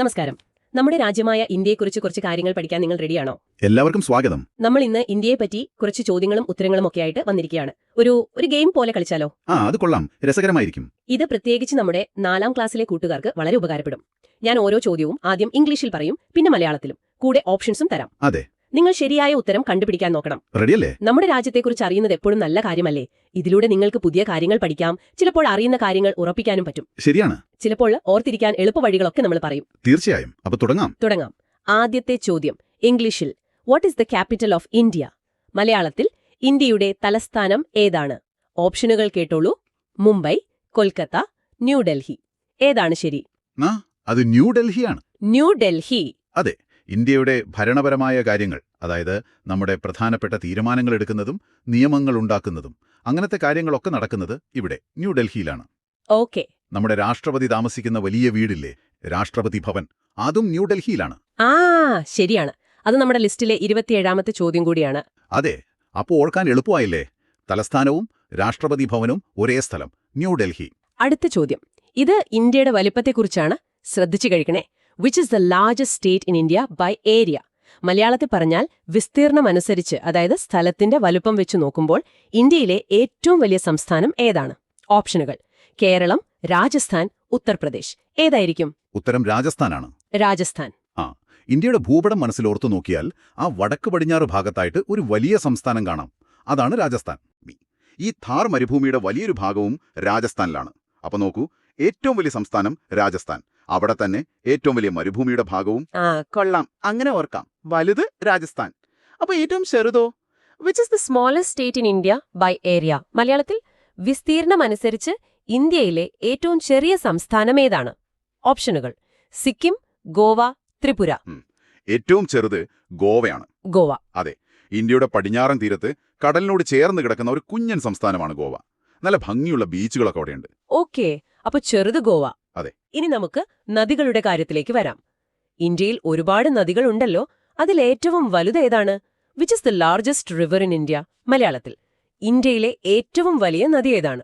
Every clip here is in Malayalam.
നമസ്കാരം. നമ്മുടെ രാജ്യമായ ഇന്ത്യയെക്കുറിച്ച് കുറച്ച് കാര്യങ്ങൾ പഠിക്കാൻ നിങ്ങൾ റെഡിയാണോ? എല്ലാവർക്കും സ്വാഗതം. നമ്മൾ ഇന്ന് ഇന്ത്യയെ പറ്റി കുറച്ച് ചോദ്യങ്ങളും ഉത്തരങ്ങളും ഒക്കെ ആയിട്ട് വന്നിരിക്കുകയാണ്. ഒരു ഒരു ഗെയിം പോലെ കളിച്ചാലോ? ആ അത് കൊള്ളാം. രസകരമായിരിക്കും. ഇത് പ്രത്യേകിച്ച് നമ്മുടെ നാലാം ക്ലാസ്സിലെ കൂട്ടുകാർക്ക് വളരെ ഉപകാരപ്പെടും. ഞാൻ ഓരോ ചോദ്യവും ആദ്യം ഇംഗ്ലീഷിൽ പറയും പിന്നെ മലയാളത്തിലും. കൂടെ ഓപ്ഷൻസും തരാം. അതെ. നിങ്ങൾ ശരിയായ ഉത്തരം കണ്ടുപിടിക്കാൻ നോക്കണം. റെഡിയല്ലേ? നമ്മുടെ രാജ്യത്തെക്കുറിച്ച് അറിയുന്നത് എപ്പോഴും നല്ല കാര്യമല്ലേ? ഇതിലൂടെ നിങ്ങൾക്ക് പുതിയ കാര്യങ്ങൾ പഠിക്കാം. ചിലപ്പോൾ അറിയുന്ന കാര്യങ്ങൾ ഉറപ്പിക്കാനും പറ്റും. ശരിയാണ്. ചിലപ്പോൾ ഓർത്തിരിക്കാൻ എളുപ്പവഴികളൊക്കെ നമ്മൾ പറയും. തീർച്ചയായും. അപ്പൊ തുടങ്ങാം. തുടങ്ങാം. ആദ്യത്തെ ചോദ്യം. ഇംഗ്ലീഷിൽ what is the capital of India മലയാളത്തിൽ ഇന്ത്യയുടെ തലസ്ഥാനം ഏതാണ്? ഓപ്ഷനുകൾ കേട്ടോളൂ. മുംബൈ കൊൽക്കത്ത ന്യൂഡൽഹി ഏതാണ് ശരി? അത് ന്യൂഡൽഹിയാണ് ന്യൂഡൽഹി അതെ. ഇന്ത്യയുടെ ഭരണപരമായ കാര്യങ്ങൾ അതായത് നമ്മുടെ പ്രധാനപ്പെട്ട തീരുമാനങ്ങൾ എടുക്കുന്നതും നിയമങ്ങൾ ഉണ്ടാക്കുന്നതും അങ്ങനത്തെ കാര്യങ്ങളൊക്കെ നടക്കുന്നത് ഇവിടെ ന്യൂഡൽഹിയിലാണ് ഓക്കെ. നമ്മുടെ രാഷ്ട്രപതി താമസിക്കുന്ന വലിയ വീടില്ലേ രാഷ്ട്രപതി ഭവൻ അതും ന്യൂഡൽഹിയിലാണ് ആ ശരിയാണ്. അത് നമ്മുടെ ലിസ്റ്റിലെ ഇരുപത്തിയേഴാമത്തെ ചോദ്യം കൂടിയാണ്. അതെ അപ്പോൾ ഓർക്കാൻ എളുപ്പമായില്ലേ? തലസ്ഥാനവും രാഷ്ട്രപതി ഭവനും ഒരേ സ്ഥലം ന്യൂഡൽഹി അടുത്ത ചോദ്യം. ഇത് ഇന്ത്യയുടെ വലിപ്പത്തെക്കുറിച്ചാണ്. ശ്രദ്ധിച്ചു കഴിക്കണേ. Which is the largest state in India by area മലയാളത്തിൽ പറഞ്ഞാൽ വിസ്തീർണമനുസരിച്ച് അതായത് സ്ഥലത്തിന്റെ വലുപ്പം വെച്ച് നോക്കുമ്പോൾ ഇന്ത്യയിലെ ഏറ്റവും വലിയ സംസ്ഥാനം ഏതാണ്? ഓപ്ഷനുകൾ. കേരളം രാജസ്ഥാൻ ഉത്തർപ്രദേശ്. ഏതായിരിക്കും? ഉത്തരം രാജസ്ഥാനാണ്. രാജസ്ഥാൻ. ആ ഇന്ത്യയുടെ ഭൂപടം മനസ്സിലോർത്തു നോക്കിയാൽ ആ വടക്ക് പടിഞ്ഞാറ് ഭാഗത്തായിട്ട് ഒരു വലിയ സംസ്ഥാനം കാണാം. അതാണ് രാജസ്ഥാൻ. ഈ ഥാർ മരുഭൂമിയുടെ വലിയൊരു ഭാഗവും രാജസ്ഥാനിലാണ്. അപ്പൊ നോക്കൂ ഏറ്റവും വലിയ സംസ്ഥാനം രാജസ്ഥാൻ. അവിടെ തന്നെ ഏറ്റവും വലിയ മരുഭൂമിയുടെ ഭാഗവും കൊള്ളാം. അങ്ങനെ ഓർക്കാം. വലുത് രാജസ്ഥാൻ. അപ്പൊ ഏറ്റവും ചെറുതോ? Which is the smallest state in India by area മലയാളത്തിൽ വിസ്തീർണം അനുസരിച്ച് ഇന്ത്യയിലെ ഏറ്റവും ചെറിയ സംസ്ഥാനം ഏതാണ്? ഓപ്ഷനുകൾ. സിക്കിം ഗോവ ത്രിപുര. ഏറ്റവും ചെറുത് ഗോവയാണ്. ഗോവ. അതെ. ഇന്ത്യയുടെ പടിഞ്ഞാറൻ തീരത്ത് കടലിനോട് ചേർന്ന് കിടക്കുന്ന ഒരു കുഞ്ഞൻ സംസ്ഥാനമാണ് ഗോവ. നല്ല ഭംഗിയുള്ള ബീച്ചുകളൊക്കെ അവിടെയുണ്ട്. ഓക്കെ അപ്പൊ ചെറുത് ഗോവ. അതെ. ഇനി നമുക്ക് നദികളുടെ കാര്യത്തിലേക്ക് വരാം. ഇന്ത്യയിൽ ഒരുപാട് നദികളുണ്ടല്ലോ അതിലേറ്റവും വലുതേതാണ് which is the largest river in India മലയാളത്തിൽ. ഇന്ത്യയിലെ ഏറ്റവും വലിയ നദി ഏതാണ്?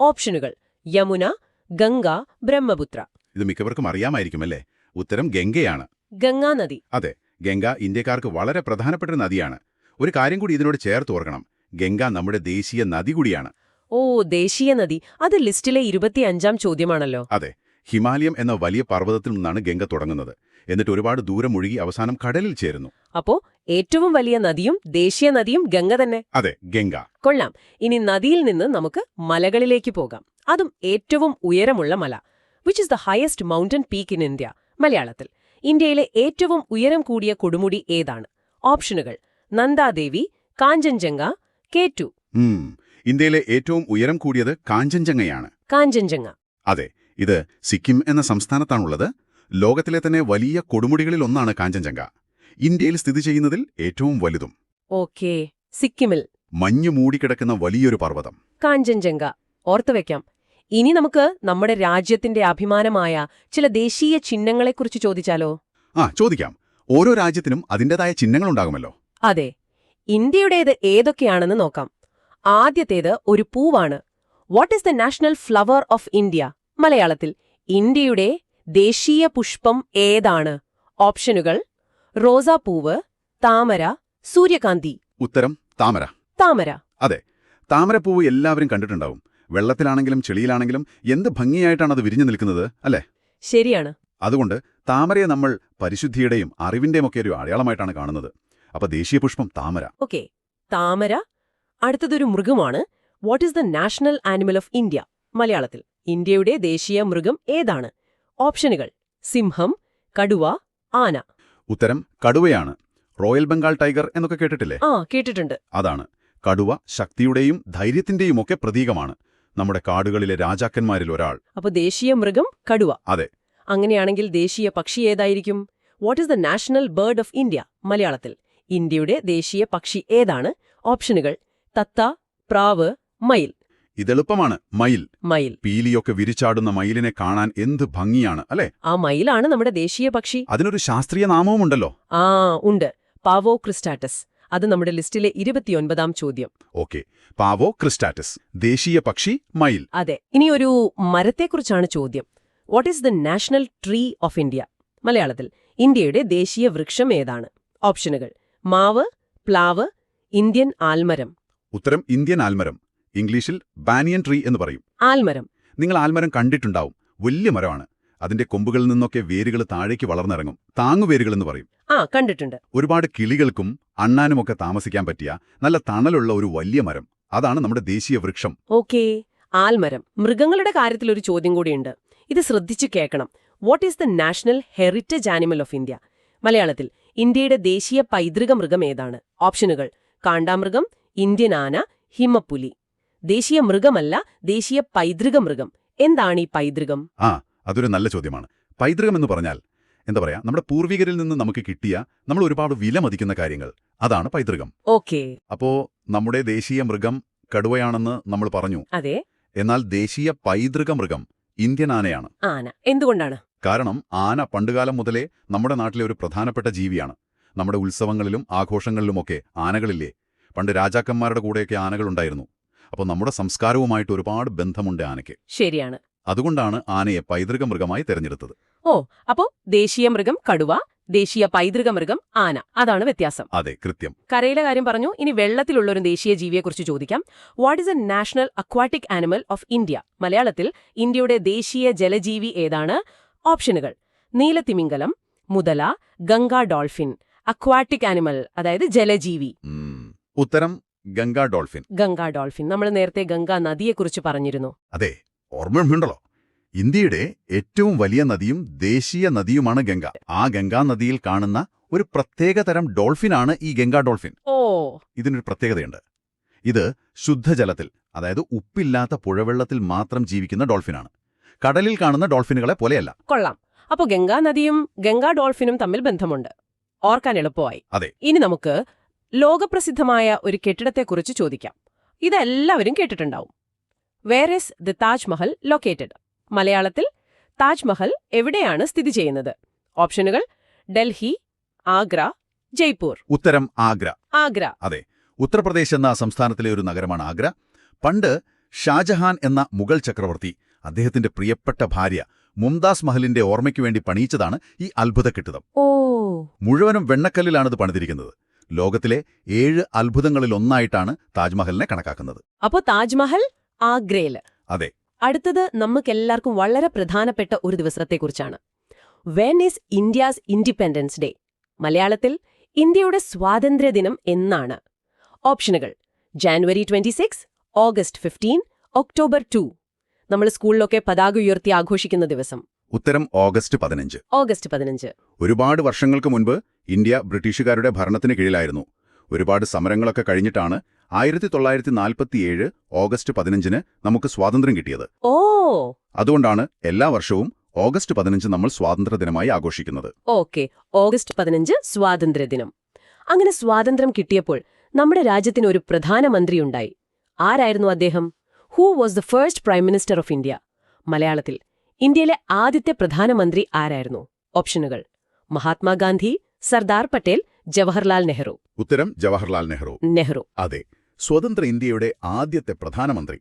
ഓപ്ഷനുകൾ. യമുന ഗംഗ ബ്രഹ്മപുത്ര. ഇത് മിക്കവർക്കും അറിയാമായിരിക്കുമല്ലേ ഉത്തരം ഗംഗയാണ്. ഗംഗാ നദി. അതെ ഗംഗ ഇന്ത്യക്കാർക്ക് വളരെ പ്രധാനപ്പെട്ട നദിയാണ്. ഒരു കാര്യം കൂടി ഇതിനോട് ചേർത്ത് ഓർക്കണം. ഗംഗ നമ്മുടെ ദേശീയ നദി കൂടിയാണ്. ഓ ദേശീയ നദി. അത് ലിസ്റ്റിലെ ഇരുപത്തിയഞ്ചാം ചോദ്യമാണല്ലോ. അതെ. ഹിമാലയം എന്ന വലിയ പർവതത്തിൽ നിന്നാണ് ഗംഗ തുടങ്ങുന്നത്. എന്നിട്ട് ഒരുപാട് ദൂരം ഒഴുകി അവസാനം കടലിൽ ചേരുന്നു. അപ്പോ ഏറ്റവും വലിയ നദിയും ദേശീയ നദിയും ഗംഗ തന്നെ? അതെ ഗംഗ. കൊള്ളാം. ഇനി നദിയിൽ നിന്ന് നമുക്ക് മലകളിലേക്ക് പോകാം. അതും ഏറ്റവും ഉയരമുള്ള മല which is the highest mountain peak in India മലയാളത്തിൽ. ഇന്ത്യയിലെ ഏറ്റവും ഉയരം കൂടിയ കൊടുമുടി ഏതാണ്? ഓപ്ഷനുകൾ നന്ദാദേവി കാഞ്ചൻജംഗ കേറ്റു ഇന്ത്യയിലെ ഏറ്റവും ഉയരം കൂടിയത് കാഞ്ചൻജംഗയാണ്. കാഞ്ചൻജംഗ. അതെ. ഇത് സിക്കിം എന്ന സംസ്ഥാനത്താണുള്ളത്. ലോകത്തിലെ തന്നെ വലിയ കൊടുമുടികളിൽ ഒന്നാണ് കാഞ്ചൻജംഗ. ഇന്ത്യയിൽ സ്ഥിതി ചെയ്യുന്നതിൽ ഏറ്റവും വലുതും. ഓക്കേ. സിക്കിമിൽ. മഞ്ഞു മൂടിക്കിടക്കുന്ന വലിയൊരു പർവതം. കാഞ്ചൻജംഗ. ഓർത്തുവെക്കാം ഇനി നമുക്ക് നമ്മുടെ രാജ്യത്തിന്റെ അഭിമാനമായ ചില ദേശീയ ചിഹ്നങ്ങളെക്കുറിച്ച് ചോദിച്ചാലോ? ആ ചോദിക്കാം. ഓരോ രാജ്യത്തിനും അതിന്റെതായ ചിഹ്നങ്ങളുണ്ടാകുമല്ലോ. അതെ. ഇന്ത്യയുടേത് ഏതൊക്കെയാണെന്ന് നോക്കാം. ആദ്യത്തേത് ഒരു പൂവാണ്. What is the national flower of India മലയാളത്തിൽ ഇന്ത്യയുടെ ദേശീയ പുഷ്പം ഏതാണ്? ഓപ്ഷനുകൾ റോസാപ്പൂവ് താമര സൂര്യകാന്തി. ഉത്തരം താമര. താമര. അതെ താമരപ്പൂവ് എല്ലാവരും കണ്ടിട്ടുണ്ടാവും. വെള്ളത്തിലാണെങ്കിലും ചെളിയിലാണെങ്കിലും എന്ത് ഭംഗിയായിട്ടാണ് അത് വിരിഞ്ഞു നിൽക്കുന്നത് അല്ലേ? ശരിയാണ്. അതുകൊണ്ട് താമരയെ നമ്മൾ പരിശുദ്ധിയുടെയും അറിവിന്റെയും ഒക്കെ ഒരു അടയാളമായിട്ടാണ് കാണുന്നത്. അപ്പൊ ദേശീയ പുഷ്പം താമര. ഓക്കെ താമര. അടുത്തതൊരു മൃഗമാണ്. What is the national animal of India മലയാളത്തിൽ. ഇന്ത്യയുടെ ദേശീയ മൃഗം ഏതാണ്? ഓപ്ഷനുകൾ സിംഹം കടുവ ആന. ഉത്തരം കടുവയാണ്. റോയൽ ബംഗാൾ ടൈഗർ എന്നൊക്കെ കേട്ടിട്ടില്ലേ? ആ കേട്ടിട്ടുണ്ട്. അതാണ്. കടുവ ശക്തിയുടെയും ധൈര്യത്തിന്റെയും ഒക്കെ പ്രതീകമാണ്. നമ്മുടെ കാടുകളിലെ രാജാക്കന്മാരിൽ ഒരാൾ. അപ്പൊ ദേശീയ മൃഗം കടുവ. അതെ. അങ്ങനെയാണെങ്കിൽ ദേശീയ പക്ഷി ഏതായിരിക്കും? What is the national bird of India മലയാളത്തിൽ. ഇന്ത്യയുടെ ദേശീയ പക്ഷി ഏതാണ്? ഓപ്ഷനുകൾ തത്ത പ്രാവ് മയിൽ. ഇതെളുപ്പമാണ്. മയിൽ. മയിൽ. പീലിയൊക്കെ വിരിച്ചാടുന്ന മയിലിനെ കാണാൻ എന്ത് ഭംഗിയാണ് അല്ലെ? ആ മയിലാണ് നമ്മുടെ ദേശീയ പക്ഷി. അതിനൊരു ശാസ്ത്രീയ നാമവും ഉണ്ടല്ലോ. ആ ഉണ്ട്. പാവോ ക്രിസ്റ്റാറ്റസ്. അത് നമ്മുടെ ലിസ്റ്റിലെ ഇരുപത്തിയൊൻപതാം ചോദ്യം. ഓക്കെ. പാവോ ക്രിസ്റ്റാറ്റസ്. ദേശീയ പക്ഷി മയിൽ. അതെ. ഇനി ഒരു മരത്തെക്കുറിച്ചാണ് ചോദ്യം. What is the national tree of India മലയാളത്തിൽ ഇന്ത്യയുടെ ദേശീയ വൃക്ഷം ഏതാണ്? ഓപ്ഷനുകൾ. മാവ് പ്ലാവ് ഇന്ത്യൻ ആൽമരം. ഉത്തരം ഇന്ത്യൻ ആൽമരം. ഇംഗ്ലീഷിൽ ബാനിയൻ ട്രീ എന്ന് പറയും. ആൽമരം. നിങ്ങൾ ആൽമരം കണ്ടിട്ടുണ്ടാവും. വലിയ മരമാണ്. അതിന്റെ കൊമ്പുകളിൽ നിന്നൊക്കെ വേരുകൾ താഴേക്ക് വളർന്നിറങ്ങും. താങ്ങുവേരുകൾ എന്ന് പറയും. ആ കണ്ടിട്ടുണ്ട്. ഒരുപാട് കിളികൾക്കും അണ്ണാനുമൊക്കെ താമസിക്കാൻ പറ്റിയ നല്ല തണലുള്ള ഒരു വലിയ മരം. അതാണ് നമ്മുടെ ദേശീയ വൃക്ഷം. ഓക്കേ. ആൽമരം. മൃഗങ്ങളുടെ കാര്യത്തിൽ ഒരു ചോദ്യം കൂടിയുണ്ട്. ഇത് ശ്രദ്ധിച്ചു കേൾക്കണം. What is the national heritage animal of India മലയാളത്തിൽ ഇന്ത്യയുടെ ദേശീയ പൈതൃക മൃഗം ഏതാണ്? ഓപ്ഷനുകൾ കാണ്ടാമൃഗം ഇന്ത്യൻ ആന ഹിമപ്പുലി. ദേശീയ മൃഗമല്ല ദേശീയ പൈതൃക മൃഗം. എന്താണ് ഈ പൈതൃകം? ആ അതൊരു നല്ല ചോദ്യമാണ്. പൈതൃകം എന്ന് പറഞ്ഞാൽ എന്താ പറയാ നമ്മുടെ പൂർവികരിൽ നിന്ന് നമുക്ക് കിട്ടിയ നമ്മൾ ഒരുപാട് വിലമതിക്കുന്ന കാര്യങ്ങൾ. അതാണ് പൈതൃകം. ഓക്കെ. അപ്പോ നമ്മുടെ ദേശീയ മൃഗം കടുവയാണെന്ന് നമ്മൾ പറഞ്ഞു. അതെ. എന്നാൽ ദേശീയ പൈതൃക മൃഗം ഇന്ത്യൻ ആനയാണ്. ആന. എന്തുകൊണ്ടാണ്? കാരണം ആന പണ്ടുകാലം മുതലേ നമ്മുടെ നാട്ടിലെ ഒരു പ്രധാനപ്പെട്ട ജീവിയാണ്. നമ്മുടെ ഉത്സവങ്ങളിലും ആഘോഷങ്ങളിലുമൊക്കെ ആനകളില്ലേ. പണ്ട് രാജാക്കന്മാരുടെ കൂടെയൊക്കെ ആനകളുണ്ടായിരുന്നു അപ്പോൾ നമ്മുടെ സംസ്കാരവുമായിട്ട് ഒരുപാട് ബന്ധമുണ്ട് ആനയ്ക്ക്. ശരിയാണ്. അതുകൊണ്ടാണ് ആനയെ പൈതൃക മൃഗമായി തെരഞ്ഞെടുത്തത്. ഓ അപ്പോ ദേശീയ മൃഗം കടുവ ദേശീയ പൈതൃക മൃഗം ആന. അതാണ് വ്യത്യാസം. അതെ കൃത്യം. കരയിലെ കാര്യം പറഞ്ഞു. ഇനി വെള്ളത്തിലുള്ള ഒരു ദേശീയ ജീവിയെക്കുറിച്ച് ചോദിക്കാം. What is a national aquatic animal of India മലയാളത്തിൽ ഇന്ത്യയുടെ ദേശീയ ജലജീവി ഏതാണ്? ഓപ്ഷനുകൾ. നീലത്തിമിംഗലം മുതല ഗംഗാ ഡോൾഫിൻ. അക്വാട്ടിക് ആനിമൽ അതായത് ജലജീവി. ഉത്തരം ഗംഗാ ഡോൾഫിൻ. ഗംഗാ ഡോൾഫിൻ. നമ്മൾ നേരത്തെ ഗംഗാ നദിയെക്കുറിച്ച് പറഞ്ഞിരുന്നു. അതെ ഓർമ്മയുണ്ടല്ലോ. ഇന്ത്യയുടെ ഏറ്റവും വലിയ നദിയും ദേശീയ നദിയുമാണ് ഗംഗ. ആ ഗംഗാ നദിയിൽ കാണുന്ന ഒരു പ്രത്യേക തരം ഡോൾഫിനാണ് ഈ ഗംഗാ ഡോൾഫിൻ. ഓ. ഇതിനൊരു പ്രത്യേകതയുണ്ട്. ഇത് ശുദ്ധജലത്തിൽ അതായത് ഉപ്പില്ലാത്ത പുഴവെള്ളത്തിൽ മാത്രം ജീവിക്കുന്ന ഡോൾഫിനാണ്. കടലിൽ കാണുന്ന ഡോൾഫിനുകളെ പോലെയല്ല. കൊള്ളാം. അപ്പോ ഗംഗാ നദിയും ഗംഗാ ഡോൾഫിനും തമ്മിൽ ബന്ധമുണ്ട്. ഓർക്കാൻ എളുപ്പമായി. അതെ. ഇനി നമുക്ക് ലോകപ്രസിദ്ധമായ ഒരു കെട്ടിടത്തെക്കുറിച്ച് ചോദിക്കാം. ഇതെല്ലാവരും കേട്ടിട്ടുണ്ടാവും. Where is the Taj Mahal located മലയാളത്തിൽ താജ്മഹൽ എവിടെയാണ് സ്ഥിതി ചെയ്യുന്നത്? ഓപ്ഷനുകൾ ഡൽഹി ആഗ്ര ജയ്പൂർ. ഉത്തരം ആഗ്ര. ആഗ്ര. അതെ. ഉത്തർപ്രദേശ് എന്ന സംസ്ഥാനത്തിലെ ഒരു നഗരമാണ് ആഗ്ര. പണ്ട് ഷാജഹാൻ എന്ന മുഗൾ ചക്രവർത്തി അദ്ദേഹത്തിന്റെ പ്രിയപ്പെട്ട ഭാര്യ മുംതാസ് മഹലിന്റെ ഓർമ്മയ്ക്ക് വേണ്ടി പണിയിച്ചതാണ് ഈ അത്ഭുത കെട്ടിടം ഓ. മുഴുവനും വെണ്ണക്കല്ലിലാണിത് പണിതിരിക്കുന്നത്. ലോകത്തിലെ ഏഴ് അത്ഭുതങ്ങളിലൊന്നായിട്ടാണ് താജ്മഹലിനെ കണക്കാക്കുന്നത്. അപ്പോ താജ്മഹൽ ആഗ്രയിൽ അതെ. അടുത്തത് നമുക്കെല്ലാവർക്കും വളരെ പ്രധാനപ്പെട്ട ഒരു ദിവസത്തെക്കുറിച്ചാണ്. When is India's independence day മലയാളത്തിൽ ഇന്ത്യയുടെ സ്വാതന്ത്ര്യദിനം എന്നാണ്. ഓപ്ഷനുകൾ. January twenty six August fifteen October two നമ്മൾ സ്കൂളിലൊക്കെ പതാക ഉയർത്തി ആഘോഷിക്കുന്ന ദിവസം. ഉത്തരം ഓഗസ്റ്റ് പതിനഞ്ച്. ഓഗസ്റ്റ് പതിനഞ്ച്. ഒരുപാട് വർഷങ്ങൾക്ക് മുൻപ് ഇന്ത്യ ബ്രിട്ടീഷുകാരുടെ ഭരണത്തിന് കീഴിലായിരുന്നു. ഒരുപാട് സമരങ്ങളൊക്കെ കഴിഞ്ഞിട്ടാണ് ആയിരത്തി തൊള്ളായിരത്തി നാൽപ്പത്തിയേഴ് ഓഗസ്റ്റ് പതിനഞ്ചിന് നമുക്ക് സ്വാതന്ത്ര്യം കിട്ടിയത്. ഓ. അതുകൊണ്ടാണ് എല്ലാ വർഷവും ഓഗസ്റ്റ് പതിനഞ്ച് നമ്മൾ സ്വാതന്ത്ര്യ ദിനമായി ആഘോഷിക്കുന്നത്. ഓക്കെ. ഓഗസ്റ്റ് പതിനഞ്ച് സ്വാതന്ത്ര്യദിനം. അങ്ങനെ സ്വാതന്ത്ര്യം കിട്ടിയപ്പോൾ നമ്മുടെ രാജ്യത്തിന് ഒരു പ്രധാനമന്ത്രിയുണ്ടായി ആരായിരുന്നു അദ്ദേഹം? Who was the first prime minister of India മലയാളത്തിൽ ഇന്ത്യയിലെ ആദ്യത്തെ പ്രധാനമന്ത്രി ആരായിരുന്നു? ഓപ്ഷനുകൾ മഹാത്മാഗാന്ധി സർദാർ പട്ടേൽ ജവഹർലാൽ നെഹ്റു. ഉത്തരം ജവഹർലാൽ നെഹ്റു. നെഹ്റു. അതെ സ്വതന്ത്ര ഇന്ത്യയുടെ ആദ്യത്തെ പ്രധാനമന്ത്രി.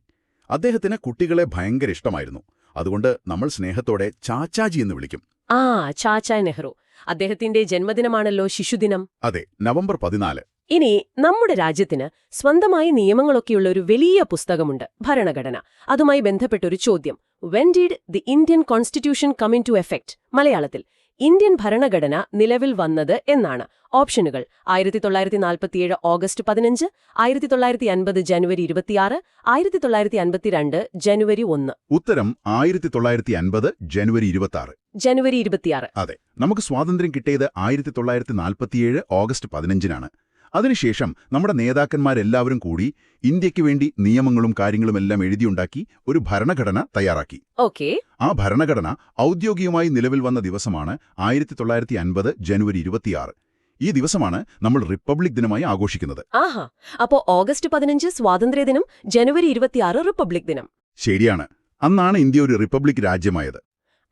അദ്ദേഹത്തിന് കുട്ടികളെ ഭയങ്കര ഇഷ്ടമായിരുന്നു. അതുകൊണ്ട് നമ്മൾ സ്നേഹത്തോടെ ചാച്ചാജി എന്ന് വിളിക്കും. ആ ചാച്ചാ നെഹ്റു. അദ്ദേഹത്തിന്റെ ജന്മദിനമാണല്ലോ ശിശുദിനം. അതെ നവംബർ പതിനാല്. ഇനി നമ്മുടെ രാജ്യത്തിന് സ്വന്തമായി നിയമങ്ങളൊക്കെയുള്ള ഒരു വലിയ പുസ്തകമുണ്ട് ഭരണഘടന. അതുമായി ബന്ധപ്പെട്ടൊരു ചോദ്യം. When did the Indian constitution come into effect മലയാളത്തിൽ. ഇന്ത്യൻ ഭരണഘടന നിലവിൽ വന്നത് എന്നാണ്. ഓപ്ഷനുകൾ. ആയിരത്തി തൊള്ളായിരത്തി നാൽപ്പത്തിയേഴ് ഓഗസ്റ്റ് പതിനഞ്ച് ആയിരത്തി തൊള്ളായിരത്തി അൻപത് ജനുവരി ഇരുപത്തിയാറ് ആയിരത്തി തൊള്ളായിരത്തി അൻപത്തിരണ്ട് ജനുവരി ഒന്ന്. ഉത്തരം ആയിരത്തി തൊള്ളായിരത്തി അൻപത് ജനുവരി ഇരുപത്തി ജനുവരി ഇരുപത്തിയാറ്. അതെ. നമുക്ക് സ്വാതന്ത്ര്യം കിട്ടിയത് ആയിരത്തി തൊള്ളായിരത്തി നാൽപ്പത്തിയേഴ് ഓഗസ്റ്റ് പതിനഞ്ചിനാണ്. അതിനുശേഷം നമ്മുടെ നേതാക്കന്മാരെല്ലാവരും കൂടി ഇന്ത്യയ്ക്ക് വേണ്ടി നിയമങ്ങളും കാര്യങ്ങളും എല്ലാം എഴുതിയുണ്ടാക്കി ഒരു ഭരണഘടന തയ്യാറാക്കി. ഓക്കെ. ആ ഭരണഘടന ഔദ്യോഗികമായി നിലവിൽ വന്ന ദിവസമാണ് ആയിരത്തി തൊള്ളായിരത്തി അൻപത് ജനുവരി ഇരുപത്തിയാറ്. ഈ ദിവസമാണ് നമ്മൾ റിപ്പബ്ലിക് ദിനമായി ആഘോഷിക്കുന്നത്. ആഹാ. അപ്പോ ഓഗസ്റ്റ് പതിനഞ്ച് സ്വാതന്ത്ര്യദിനം ജനുവരി ഇരുപത്തിയാറ് റിപ്പബ്ലിക് ദിനം. ശരിയാണ്. അന്നാണ് ഇന്ത്യ ഒരു റിപ്പബ്ലിക് രാജ്യമായത്.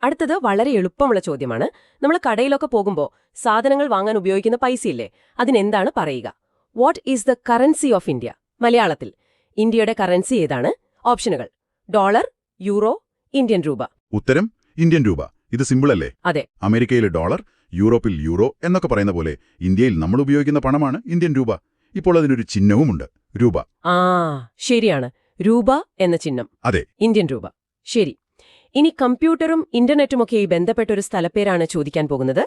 അടുത്തത് വളരെ എളുപ്പമുള്ള ചോദ്യമാണ്. നമ്മൾ കടയിലൊക്കെ പോകുമ്പോൾ സാധനങ്ങൾ വാങ്ങാൻ ഉപയോഗിക്കുന്ന പൈസയില്ലേ? അതിനെന്താണ് പറയുക? What is the currency of India മലയാളത്തിൽ. ഇന്ത്യയുടെ കറൻസി ഏതാണ്? ഓപ്ഷനുകൾ. ഡോളർ യൂറോ ഇന്ത്യൻ രൂപ. ഉത്തരം ഇന്ത്യൻ രൂപ. ഇത് സിമ്പിളല്ലേ അതെ. അമേരിക്കയിലെ ഡോളർ യൂറോപ്പിൽ യൂറോ എന്നൊക്കെ പറയുന്ന പോലെ ഇന്ത്യയിൽ നമ്മൾ ഉപയോഗിക്കുന്ന പണമാണ് ഇന്ത്യൻ രൂപ. ഇപ്പോൾ അതിനൊരു ചിഹ്നവുമുണ്ട്. രൂപ. ആ ശരിയാണ്. രൂപ എന്ന ചിഹ്നം. അതെ. ഇന്ത്യൻ രൂപ. ശരി. ഇനി കമ്പ്യൂട്ടറും ഇന്റർനെറ്റുമൊക്കെയായി ബന്ധപ്പെട്ട ഒരു സ്ഥലപ്പേരാണ് ചോദിക്കാൻ പോകുന്നത്.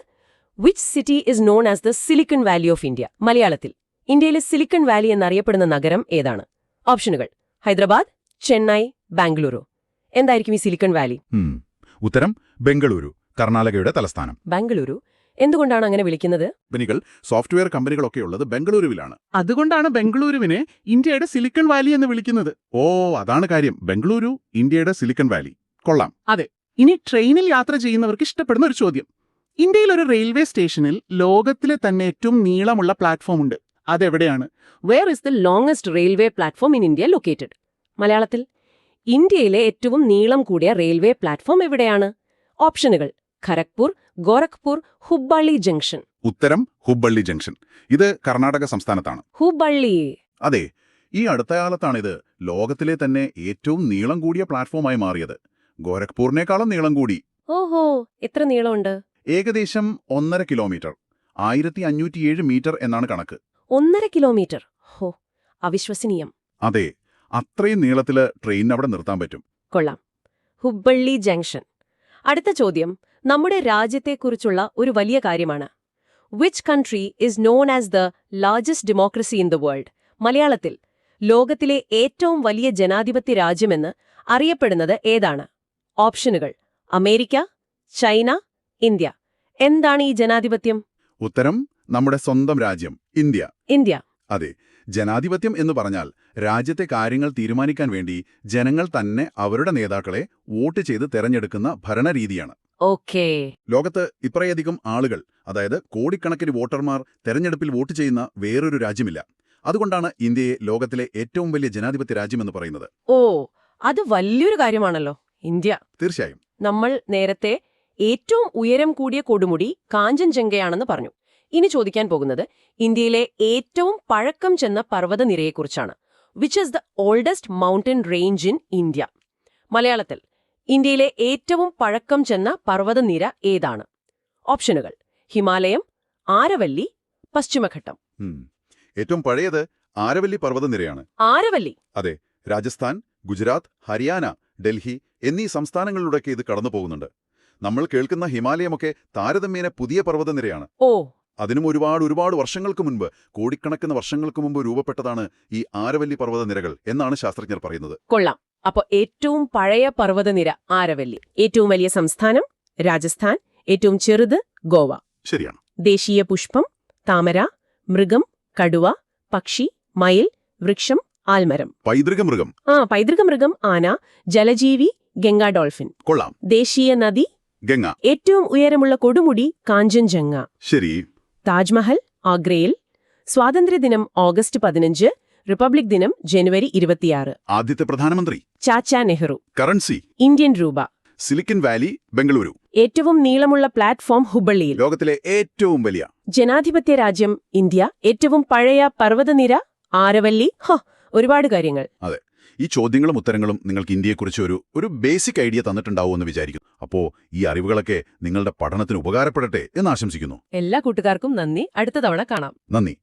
Which city is known as the silicon valley of India മലയാളത്തിൽ ഇന്ത്യയിലെ സിലിക്കൺ വാലി എന്നറിയപ്പെടുന്ന നഗരം ഏതാണ്? ഓപ്ഷനുകൾ ഹൈദരാബാദ് ചെന്നൈ ബാംഗ്ലൂരു. എന്തായിരിക്കും ഈ സിലിക്കൺ വാലി ഉത്തരം ബംഗളൂരു കർണാടകയുടെ തലസ്ഥാനം. ബാംഗ്ലൂരു എന്തുകൊണ്ടാണ് അങ്ങനെ വിളിക്കുന്നത്? കമ്പനികൾ സോഫ്റ്റ്വെയർ കമ്പനികളൊക്കെ ഉള്ളത് ബംഗളൂരുവിലാണ്. അതുകൊണ്ടാണ് ബംഗളൂരുവിനെ ഇന്ത്യയുടെ സിലിക്കൺ വാലി എന്ന് വിളിക്കുന്നത്. ഓ അതാണ് കാര്യം. ബംഗളൂരു ഇന്ത്യയുടെ സിലിക്കൺ വാലി കൊള്ളാം. അതെ. ഇനി ട്രെയിനിൽ യാത്ര ചെയ്യുന്നവർക്ക് ഇഷ്ടപ്പെടുന്ന ഒരു ചോദ്യം. ഇന്ത്യയിൽ ഒരു റെയിൽവേ സ്റ്റേഷനിൽ ലോകത്തിലെ തന്നെ ഏറ്റവും നീളമുള്ള പ്ലാറ്റ്ഫോം ഉണ്ട്. അതെവിടെയാണ്? Where is the longest railway platform in India located മലയാളത്തിൽ ഇന്ത്യയിലെ ഏറ്റവും നീളം കൂടിയ റെയിൽവേ പ്ലാറ്റ്ഫോം എവിടെയാണ്? ഓപ്ഷനുകൾ ഖരഗ്പൂർ ഗോരഖ്പൂർ ഹുബ്ബള്ളി ജംഗ്ഷൻ. ഉത്തരം ഹുബ്ബള്ളി ജംഗ്ഷൻ. ഇത് കർണാടക സംസ്ഥാനത്താണ്. ഹുബ്ബള്ളി. അതെ ഈ അടുത്ത കാലത്താണിത് ലോകത്തിലെ തന്നെ ഏറ്റവും നീളം കൂടിയ പ്ലാറ്റ്ഫോമായി മാറിയത്. ഗോരഖ്പൂറിനേക്കാളും നീളം കൂടി. ഓഹോ എത്ര നീളമുണ്ട്? ഏകദേശം ഒന്നര കിലോമീറ്റർ. ആയിരത്തി അഞ്ഞൂറ്റിയേഴ് മീറ്റർ എന്നാണ് കണക്ക്. ഒന്നര കിലോമീറ്റർ. ഹോ അവിശ്വസനീയം. അതെ അത്രയും നീളത്തിൽ ട്രെയിൻ അവിടെ നിർത്താൻ പറ്റും. കൊള്ളാം. ഹുബ്ബള്ളി ജംഗ്ഷൻ. അടുത്ത ചോദ്യം. നമ്മുടെ രാജ്യത്തെക്കുറിച്ചുള്ള ഒരു വലിയ കാര്യമാണ്. Which country is known as the largest democracy in the world മലയാളത്തിൽ ലോകത്തിലെ ഏറ്റവും വലിയ ജനാധിപത്യ രാജ്യമെന്ന് അറിയപ്പെടുന്നത് ഏതാണ്? ഓപ്ഷനുകൾ. America China India. എന്താണ് ഈ ജനാധിപത്യം? ഉത്തരം നമ്മുടെ സ്വന്തം രാജ്യം ഇന്ത്യ. ഇന്ത്യ. അതെ ജനാധിപത്യം എന്ന് പറഞ്ഞാൽ രാജ്യത്തെ കാര്യങ്ങൾ തീരുമാനിക്കാൻ വേണ്ടി ജനങ്ങൾ തന്നെ അവരുടെ നേതാക്കളെ വോട്ട് ചെയ്ത് തെരഞ്ഞെടുക്കുന്ന ഭരണരീതിയാണ്. ഓക്കേ. ലോകത്ത് ഇത്രയധികം ആളുകൾ അതായത് കോടിക്കണക്കിന് വോട്ടർമാർ തെരഞ്ഞെടുപ്പിൽ വോട്ട് ചെയ്യുന്ന വേറൊരു രാജ്യമില്ല. അതുകൊണ്ടാണ് ഇന്ത്യയെ ലോകത്തിലെ ഏറ്റവും വലിയ ജനാധിപത്യ രാജ്യമെന്ന് പറയുന്നത്. ഓ അത് വലിയൊരു കാര്യമാണല്ലോ. ഇന്ത്യ. തീർച്ചയായും. നമ്മൾ നേരത്തെ ഏറ്റവും ഉയരം കൂടിയ കൊടുമുടി കാഞ്ചൻജംഗയാണെന്ന് പറഞ്ഞു. ഇനി ചോദിക്കാൻ പോകുന്നത് ഇന്ത്യയിലെ ഏറ്റവും പഴക്കം ചെന്ന പർവതനിരയെക്കുറിച്ചാണ് which is the oldest mountain range in India മലയാളത്തിൽ ഇന്ത്യയിലെ ഏറ്റവും പഴക്കം ചെന്ന പർവതനിര ഏതാണ്? ഓപ്ഷനുകൾ ഹിമാലയം ആരവല്ലി പശ്ചിമഘട്ടം. ഏറ്റവും പഴയത് ആരവല്ലി പർവതനിരയാണ്. ആരവല്ലി. അതെ രാജസ്ഥാൻ ഗുജറാത്ത് ഹരിയാന ഡൽഹി എന്നീ സംസ്ഥാനങ്ങളിലൂടെയൊക്കെ ഇത് കടന്നു പോകുന്നുണ്ട്. നമ്മൾ കേൾക്കുന്ന ഹിമാലയമൊക്കെ താരതമ്യേന പുതിയ പർവതനിരയാണ് ഓ. അതിനും ഒരുപാട് ഒരുപാട് വർഷങ്ങൾക്ക് മുൻപ് കോടിക്കണക്കിന് വർഷങ്ങൾക്ക് മുമ്പ് രൂപപ്പെട്ടതാണ് ഈ ആരവല്ലി പർവതനിരകൾ എന്നാണ് ശാസ്ത്രജ്ഞർ പറയുന്നത്. കൊള്ളാം. അപ്പോൾ ഏറ്റവും പഴയ പർവതനിര ആരവല്ലി. ഏറ്റവും വലിയ സംസ്ഥാനം രാജസ്ഥാൻ ഏറ്റവും ചെറുത് ഗോവ. ശരിയാണ്. ദേശീയ പുഷ്പം താമര മൃഗം കടുവ പക്ഷി മയിൽ വൃക്ഷം ആൽമരം. പൈതൃക മൃഗം ആ പൈതൃക മൃഗം ആന ജലജീവി ഗംഗ ഡോൾഫിൻ. കൊള്ളാം. ദേശീയ നദി ഗംഗ. ഏറ്റവും ഉയരമുള്ള കൊടുമുടി കാഞ്ചൻജംഗ. ശരി. താജ്മഹൽ ആഗ്രയിൽ സ്വാതന്ത്ര്യദിനം ഓഗസ്റ്റ് പതിനഞ്ച് റിപ്പബ്ലിക് ദിനം ജനുവരി ഇരുപത്തിയാറ്. ആദ്യത്തെ പ്രധാനമന്ത്രി. ചാച്ച നെഹ്റു. കറൻസി. ഇന്ത്യൻ രൂപ. Silicon valley Bengaluru. ഏറ്റവും നീളമുള്ള പ്ലാറ്റ്ഫോം ഹുബള്ളിയിൽ. ലോകത്തിലെ ഏറ്റവും വലിയ. ജനാധിപത്യ രാജ്യം ഇന്ത്യ. ഏറ്റവും പഴയ പർവതനിര ആരവല്ലി. ഹ ഒരുപാട് കാര്യങ്ങൾ. അതെ. ഈ ചോദ്യങ്ങളും ഉത്തരങ്ങളും നിങ്ങൾക്ക് ഇന്ത്യയെക്കുറിച്ച് ഒരു ഒരു ബേസിക് ഐഡിയ തന്നിട്ടുണ്ടാവുമെന്ന് വിചാരിക്കുന്നു. അപ്പോ ഈ അറിവുകളൊക്കെ നിങ്ങളുടെ പഠനത്തിന് ഉപകാരപ്പെടട്ടെ എന്ന് ആശംസിക്കുന്നു. എല്ലാ കൂട്ടുകാർക്കും നന്ദി. അടുത്ത തവണ കാണാം. നന്ദി.